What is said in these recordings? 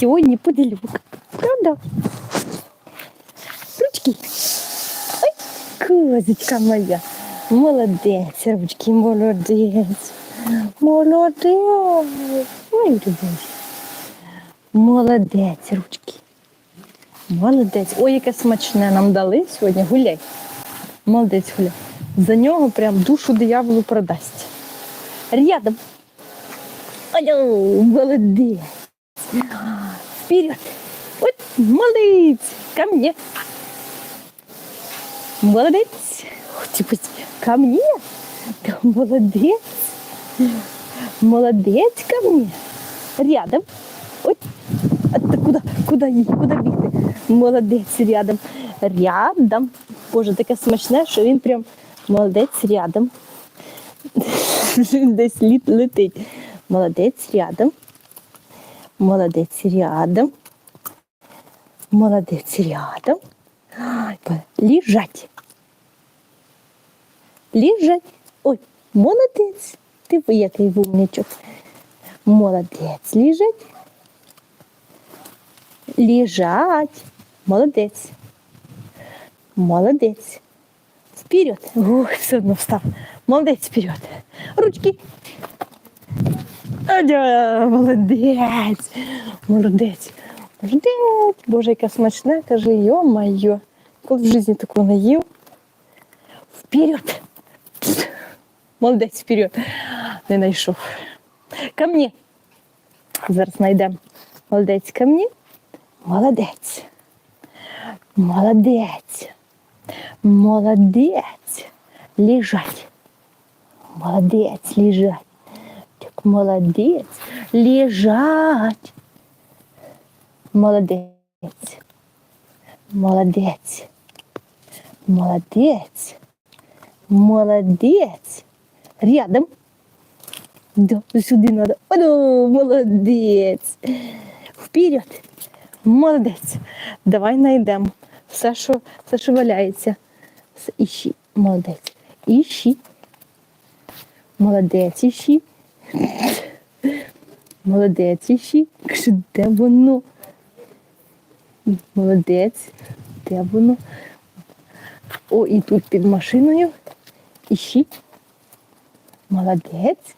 сьогодні подарунок. Правда? Ручки. Ой, козочка моя. Молодець, ручки, молодець. Молодець. Ой, любовь. Молодець, ручки. Молодець. Ой, яке смачне нам дали сьогодні. Гуляй. Молодець, гуляй. За нього прям душу дияволу продасть. Рядом. Молодець. Вперед. От, молодець. Ко мне. Молодець. Типа, ко мне. Да, молодець. Молодець ко мне. Рядом. Ой, а ти куди, куди, їй- куди бігти? Молодець рядом. Рядом. Боже, таке смачне, що він прям молодець рядом. Десь літ летить. Молодець рядом. Молодець рядом. Молодець рядом. Лежать. Лежать. Ой, молодець. Ти який вумничок. Молодець. Лежать. Лежать. Молодець. Молодець. Вперед. Ух, все одно встав. Молодець вперед. Ручки. Адя, молодець. Молодець. Молодець. Боже, яке смачне. Каже, йо-майо. Коли в житті такого не їв. Вперед. Молодець вперед. Не знайшов. Ко мне. Зараз знайдемо. Молодець ко мне. Молодець. Молодець. Молодець. Лежать. Молодець, лежать. Молодець. Лежать. Молодець. Молодець. Молодець. Молодець. Рядом. Сюди надо. О, молодець. Вперед. Молодець. Давай знайдемо. Все, що, все, що валяється. Іщи. Молодець. Іщи. Молодець, іщи. Молодець, іщи. Каже, де воно? Молодець. Де воно? О, і тут під машиною. Іщи. Молодець.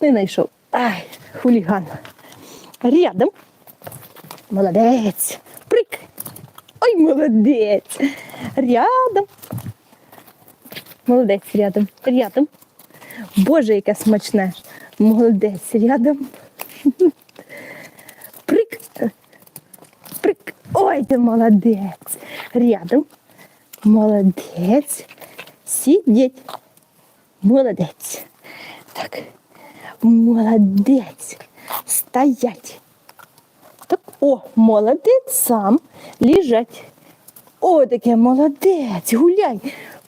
Не знайшов. Ай, хуліган. Рядом. Молодець. Прик. Ой, молодець. Рядом. Молодець рядом. Рядом. Боже, яке смачне. Молодець рядом. Прик. Прик. Ой, ти молодець. Рядом. Молодець. Сидіть. Молодець. Так. Молодець. Стоять. Так, о, молодець сам. Лежать. О, таке молодець. Гуляй.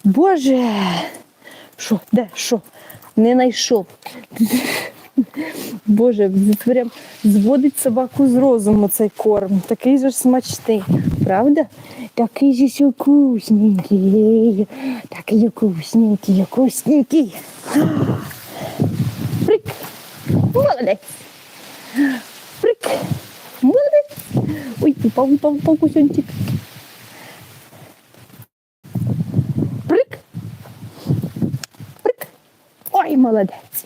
Боже. Що, де, що? Не знайшов. Боже, прям зводить собаку з розуму цей корм. Такий же ж смачний, правда? Такий же вкусненький. Такий вкусненький, вкусненький. Прик. Молодець. Прик. Молодець. Ой, упав, упав, упав кусончик. Прик. Прик. Ой, молодець.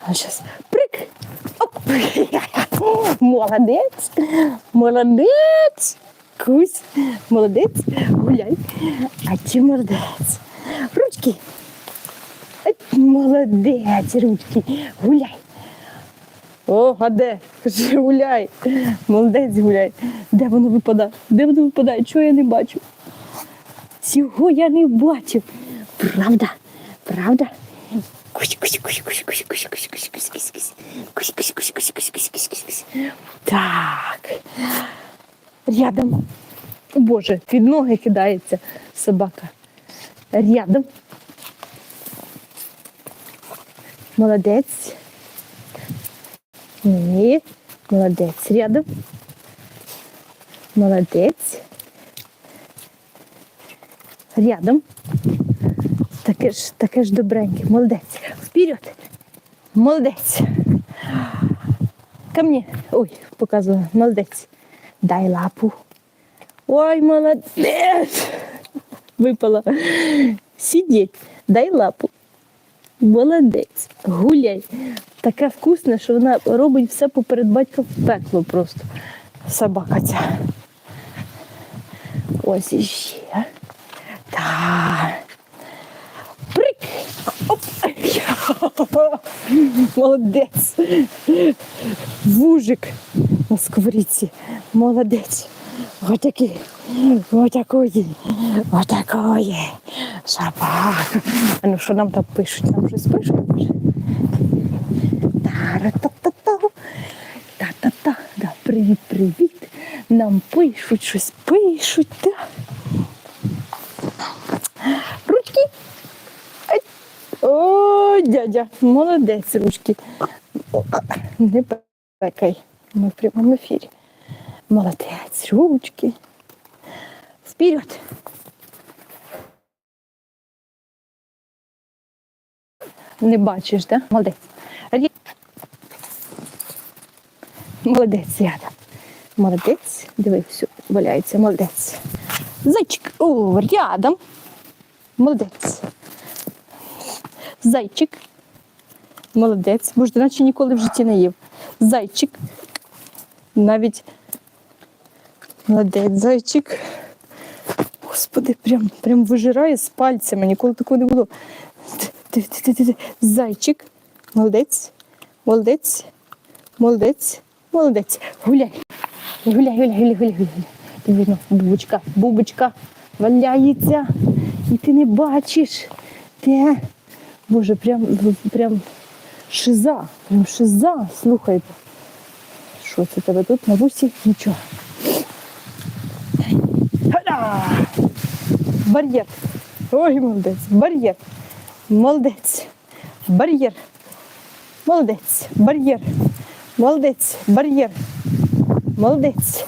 А зараз прик. Оп. Молодець. Молодець. Кусь. Молодець. Гуляй. А ти молодець. Ручки. Молодець, ручки. Гуляй. О, а де? Кажи, гуляй. Молодець гуляй. Де воно випадає? Де воно випадає? Чого я не бачу? Цього я не бачив. Правда? Правда? Так. Рядом. Боже, під ноги кидається собака. Рядом. Молодець. Ні. Молодець. Рядом. Молодець. Рядом. Таке ж, таке ж добреньке. Молодець. Вперед. Молодець. Ко мне. Ой, показувала. Молодець. Дай лапу. Ой, молодець. Випала. Сидіть. Дай лапу. Молодець. Гуляй. Таке вкусне, що вона робить все поперед батька в пекло просто. Собака ця. Ось іще. Так. Прик. Оп. Молодець. Вужик на сковорідці. Молодець. Отакий. Отакої. Отакої. Собака. А ну що нам там пишуть? Нам щось пишуть? Та-ра-та-та-та. Та-та-та. Да, привіт, привіт. Нам пишуть, щось пишуть. Да. Ручки. Ай. О, дядя, молодець, ручки. Не пекай. Ми в прямому ефірі. Молодець, ручки. Вперед. Не бачиш, да? Молодець. Молодець, Яда. Молодець. Диви, все, валяється, молодець. Зайчик. О, рядом. Молодець. Зайчик. Молодець. Боже, ти наче ніколи в житті не їв. Зайчик. Навіть молодець, зайчик. Господи, прям, прям вижирає з пальцями, ніколи такого не було. Зайчик. Молодець. Молодець. Молодець. Молодець. Гуляй. Гуляй, гуляй, гуляй, гуляй, гуляй. Видно, бубочка, бубочка валяється. І ти не бачиш. Ти. Боже, прям, прям шиза. Прям шиза. Слухайте. Що це тебе тут на вусі? Нічого. Га-да! Бар'єр. Ой, молодець. Бар'єр. Молодець. Бар'єр. Молодець. Бар'єр. Молодець. Бар'єр. Молодець.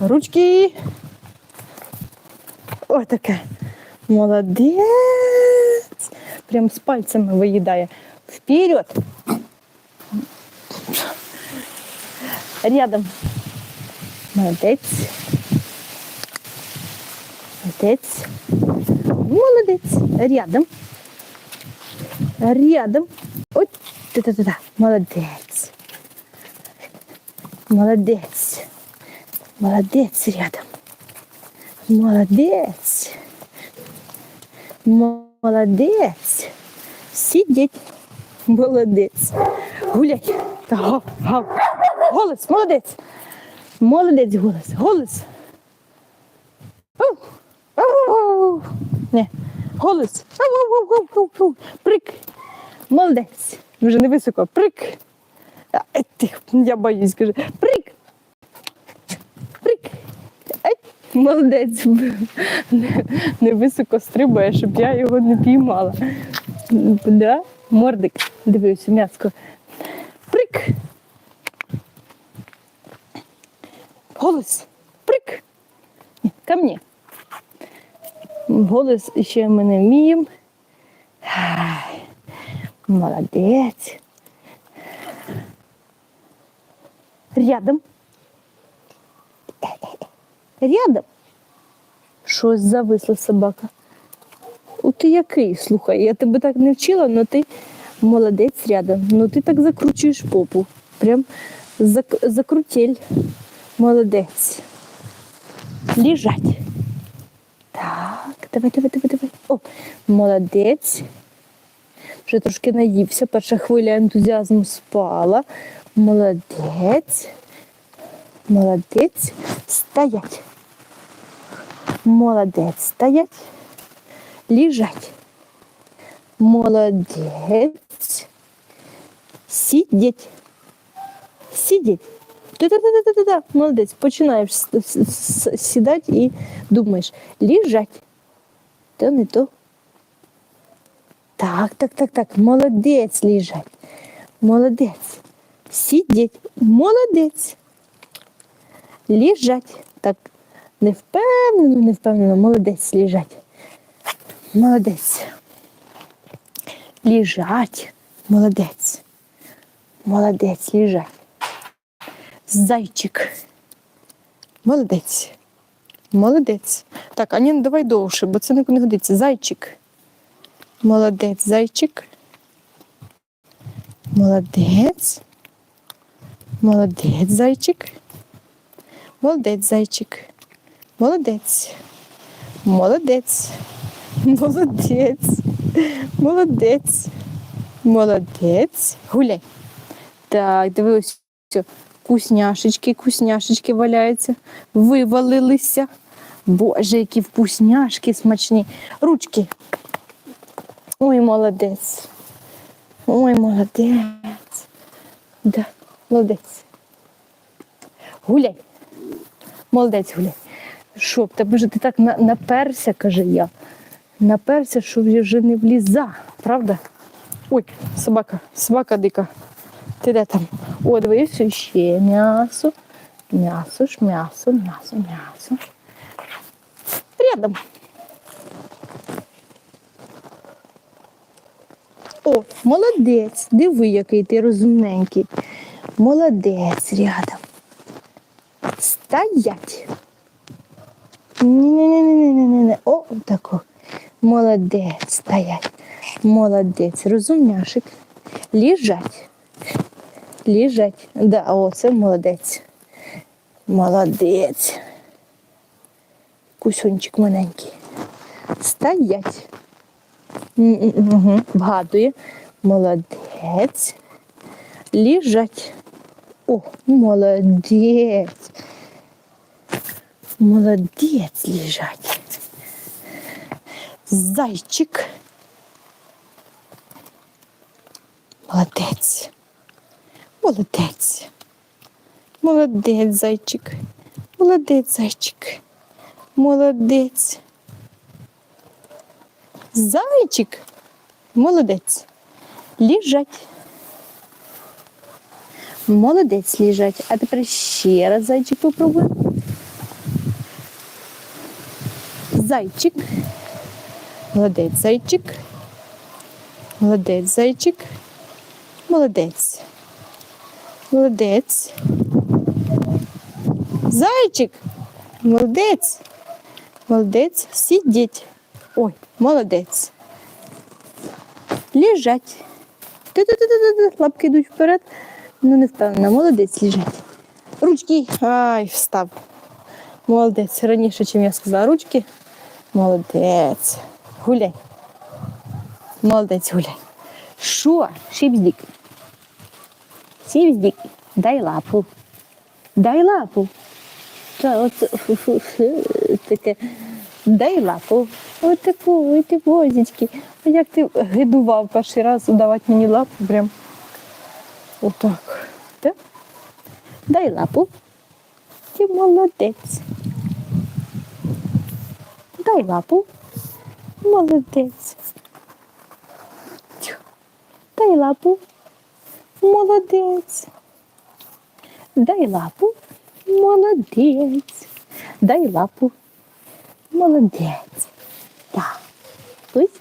Ручки. Ось таке. Молодець. Прям з пальцями виїдає. Вперед. Рядом. Молодець. Молодець. Молодець. Рядом. Рядом. Ой, та-та-та-та. Молодець. Молодець. Молодець рядом. Молодець. Молодець. Сидіть. Молодець. Гуляй. Та гав, гав. Голос, молодець. Молодець, голос. Голос. Ні. Голос. Прик. Молодець. Вже не високо. Прик. Е, я боюсь, каже. Прик. Ай, молодець. Не, не високо стрибає, щоб я його не піймала. Да? Мордик. Дивився, м'яско. Прик. Голос. Прик. Ко мне. Голос ще ми не вміємо. Молодець. Рядом. Рядом. Щось зависла собака. У ти який? Слухай, я тебе так не вчила, але ти молодець рядом. Ну ти так закручуєш попу. Прям зак... закрутель. Молодець. Лежать. Так, давай, давай, давай, давай. О, молодець. Вже трошки наївся. Перша хвиля ентузіазму спала. Молодець. Молодець. Стоять. Молодець. Стоять. Лежать. Молодець. Сидіть. Сидіть. Та-та-та-та-та-та. Молодець. Починаєш с- с- с- сідати і думаєш, лежать. То не то. Так, так, так, так. Молодець лежать. Молодець. Сидіть. Молодець. Лежать. Так, не впевнено, не впевнено. Молодець лежать. Молодець. Лежать. Молодець. Молодець, лежать. Зайчик. Молодець. Молодець. Так, Аня, ну давай довше, бо це не годиться. Зайчик. Молодець, зайчик. Молодець. Молодець, зайчик. Молодець, зайчик. Молодець. Молодець. Молодець. Молодець. Молодець. Гуляй. Так, дивись. Вкусняшечки, вкусняшечки валяються, вивалилися. Боже, які вкусняшки смачні. Ручки. Ой, молодець. Ой, молодець. Да, молодець. Гуляй. Молодець, гуляй. Що, в тебе вже ти так на- наперся, каже я. Наперся, що вже не вліза, правда? Ой, собака, собака дика. Ти де там? О, дивись, ще м'ясо. М'ясо ж, м'ясо, м'ясо, м'ясо. Рядом. О, молодець. Диви, який ти розумненький. Молодець рядом. Стоять. Ні-ні-ні-ні-ні-ні. О, тако. Молодець, стоять. Молодець, розумняшик. Лежать. Лежать. Да, о, це молодець. Молодець. Кусончик маленький. Стоять. Угу. Вгадує. Молодець. Лежать. О, молодець. Молодець лежать. Зайчик. Молодець. Молодець. Молодець, зайчик. Молодець, зайчик. Молодець. Зайчик. Молодець. Лежать. Молодець лежать. А тепер ще раз зайчик попробуємо. Зайчик. Молодець, зайчик. Молодець, зайчик. Молодець. Молодець. Зайчик. Молодець. Молодець. Сидіть. Ой, молодець. Лежать. Ту-ту-ту-ту-ту. Лапки йдуть вперед. Ну, не впевнена. Молодець лежать. Ручки. Ай, встав. Молодець. Раніше, чим я сказала, ручки. Молодець. Гуляй. Молодець, гуляй. Що? Шипздік. Сівздік. Дай лапу. Дай лапу. Та от таке. Дай лапу. Ось таку, ти бозічки. А як ти гидував перший раз давати мені лапу прям. Отак. Так? Дай лапу. Ти молодець. Дай лапу. Молодець. Дай лапу. Молодець. Дай лапу. Молодець. Дай лапу. Молодець. Так. Кусь.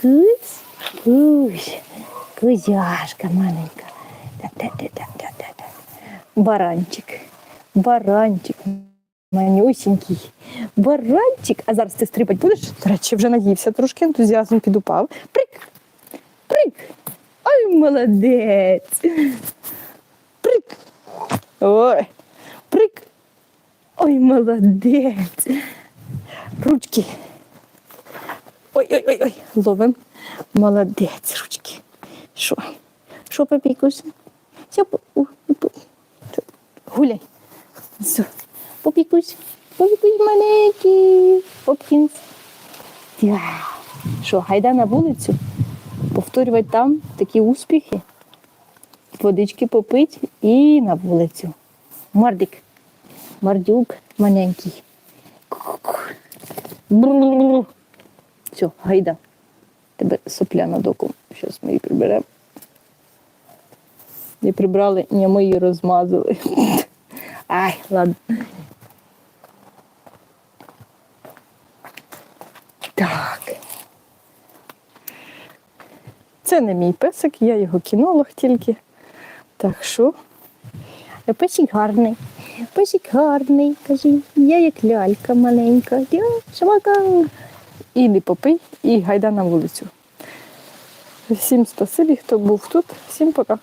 Кусь. Кусь. Кузяшка маленька. Баранчик. Баранчик. Манюсінький. Баранчик. А зараз ти стрибать будеш? До речі, вже наївся трошки, ентузіазм підупав. Прик. Прик. Ой, молодець. Прик. Ой. Прик. Ой, молодець. Ручки. Ой-ой-ой, ловим. Молодець, ручки. Що? Що, попікусь? Все, по- у- по- що? гуляй. Все. Попікусь. Попікусь маленький. Попкінс. Що, гайда на вулицю? Повторювати там такі успіхи. Водички попить і на вулицю. Мордик. Мордюк маленький. Все, гайда. Тебе сопля над оком. Зараз ми її приберемо. Не прибрали, ні, ми її розмазали. Ай, ладно. Так. Це не мій песик, я його кінолог тільки. Так що, песик гарний. Песик гарний, кажи, я як лялька маленька. Я собака. Іди попий і гайда на вулицю. Всім спасибі, хто був тут. Всім пока.